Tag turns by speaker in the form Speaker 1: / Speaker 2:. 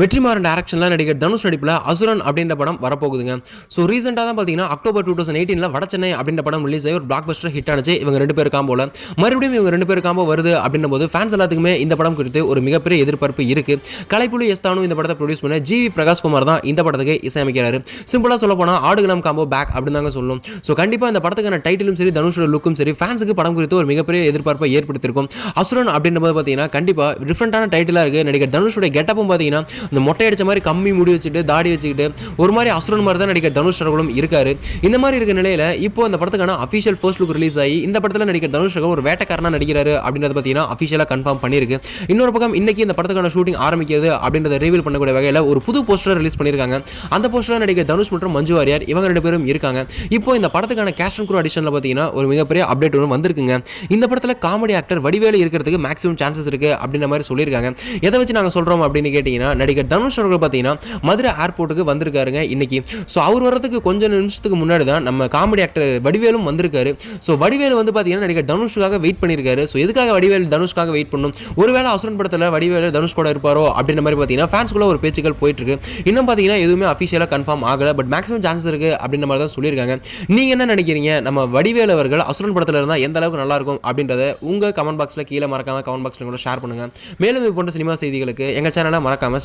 Speaker 1: வெற்றிமாறன் டேரக்ஷனில் நடிகர் தனுஷ் நடிப்பில் அசுரன் அப்படின்ற படம் வரப்போகுதுங்க. ஸோ ரீசெண்டாக தான் பார்த்தீங்கன்னா அக்டோபர் டூ தௌசண்ட் எயிட்டீனில் வடச்சென்னை அப்படின்ற படம் ரிலீஸ் ஆகி ஒரு பிளாக் பஸ்டர் ஹிட் ஆனிச்சு. இவங்க ரெண்டு பேர் காம்போல மறுபடியும் இவங்க ரெண்டு பேர் காம்போ வருது அப்படின்ற போது ஃபேன்ஸ் எல்லாத்துக்குமே இந்த படம் குறித்து ஒரு மிகப்பெரிய எதிர்பார்ப்பு இருக்குது கலைப்புலி எஸ்தானும் இந்த படத்தை ப்ரொடியூஸ் பண்ண ஜி வி பிரகாஷ்குமார் தான் இந்த படத்துக்கு இசையமைக்கிறாரு. சிம்பிளாக சொல்ல போனால் ஆடுகளம் காம்போ பேக் அப்படின்னு தாங்க சொல்லணும் ஸோ கண்டிப்பாக இந்த படத்துக்கான டைட்டிலும் சரி தனுஷோட லுக்கும் சரி ஃபேன்ஸுக்கு படம் குறித்து ஒரு மிகப்பெரிய எதிர்பார்ப்பை ஏற்படுத்தியிருக்கும். அசுரன் அப்படின்ற போது பார்த்தீங்கன்னா கண்டிப்பாக டிஃப்ரெண்டான டைட்டிலாக இருக்குது நடிகர் தனுஷோட கெட்டப்பும் பார்த்தீங்கன்னா இந்த மொட்டை அடிச்ச மாதிரி கம்மி முடி வச்சுட்டு தாடி வச்சுக்கிட்டு ஒரு மாதிரி அசுரன் மாதிரி தான் நடிகர் தனுஷ் ரகுலும் இருக்காரு. இந்த மாதிரி இருக்க நிலையில இப்போ இந்த படத்துக்கான அஃபிஷியல் ஃபர்ஸ்ட் லுக் ரிலீஸ் ஆகி இந்த படத்தில் நடிகர் தனுஷ் அவர்கள் ஒரு வேட்டக்காரனா நடிக்கிறாரு அப்படின்றத பார்த்தீங்கன்னா அஃபிஷியலாக கன்ஃபார்ம் பண்ணியிருக்கு. இன்னொரு பக்கம் இன்னைக்கு இந்த படத்துக்கான ஷூட்டிங் ஆரம்பிக்கிறது அப்படின்றத ரிவீல் பண்ணக்கூடிய வகையில் ஒரு புது போஸ்டர் ரிலீஸ் பண்ணியிருக்காங்க. அந்த போஸ்டர் நடிகர் தனுஷ் மற்றும் மஞ்சு வாரியார் இவங்க ரெண்டு பேரும் இருக்காங்க. இப்போ இந்த படத்துக்கான கேஷ் அண்ட் குரூ அடிஷனில் பார்த்தீங்கன்னா ஒரு மிகப்பெரிய அப்டேட் ஒன்று வந்திருக்குங்க. இந்த படத்தில் காமெடி ஆக்டர் வடிவேலு இருக்கிறதுக்கு மேக்ஸிமம் சான்சஸ் இருக்குது அப்படின்ற மாதிரி சொல்லியிருக்காங்க. எதை வச்சு நாங்கள் சொல்கிறோம் அப்படின்னு கேட்டிங்கன்னா நடிகர் தனுஷ் அவர்கள் பார்த்தீங்கன்னா மதுரை ஏர்போர்ட்டுக்கு வந்திருக்காருங்க. இன்னைக்கு ஸோ அவர் வர்றதுக்கு கொஞ்சம் நிமிஷத்துக்கு முன்னாடி தான் நம்ம காமெடி ஆக்டர் வடிவேலும் வந்திருக்காரு. ஸோ வடிவேலு வந்து பார்த்தீங்கன்னா நடிகர் தனுஷுக்காக வெயிட் பண்ணியிருக்காரு. ஸோ எதுக்காக வடிவேல் தனுஷ்காக வெயிட் பண்ணும்? ஒருவேளை அசுரன் படத்தில் வடிவேலு தனுஷ் கூட இருப்பாரோ அப்படின்ற மாதிரி பார்த்தீங்கன்னா ஃபேன்ஸ்குள்ள ஒரு பேச்சுக்கள் போயிட்டு இருக்கு இன்னும் பார்த்தீங்கன்னா எதுவுமே அஃபிஷியலாக கன்ஃபார்ம் ஆகலை. பட் மேக்ஸிமம் சான்ஸ் இருக்கு அப்படின்ற மாதிரி தான் சொல்லியிருக்காங்க. நீங்கள் என்ன நினைக்கிறீங்க? நம்ம வடிவேலு அவர்கள் அசுரன் படத்தில் இருந்தால் எந்த அளவுக்கு நல்லா இருக்கும் அப்படின்றத உங்கள் கமெண்ட் பாக்ஸில் கீழே மறக்காம கமெண்ட் பாக்ஸில் கூட ஷேர் பண்ணுங்கள் மேலும் இது போன்ற சினிமா செய்திகளுக்கு எங்கள் சேனலை மறக்காமல்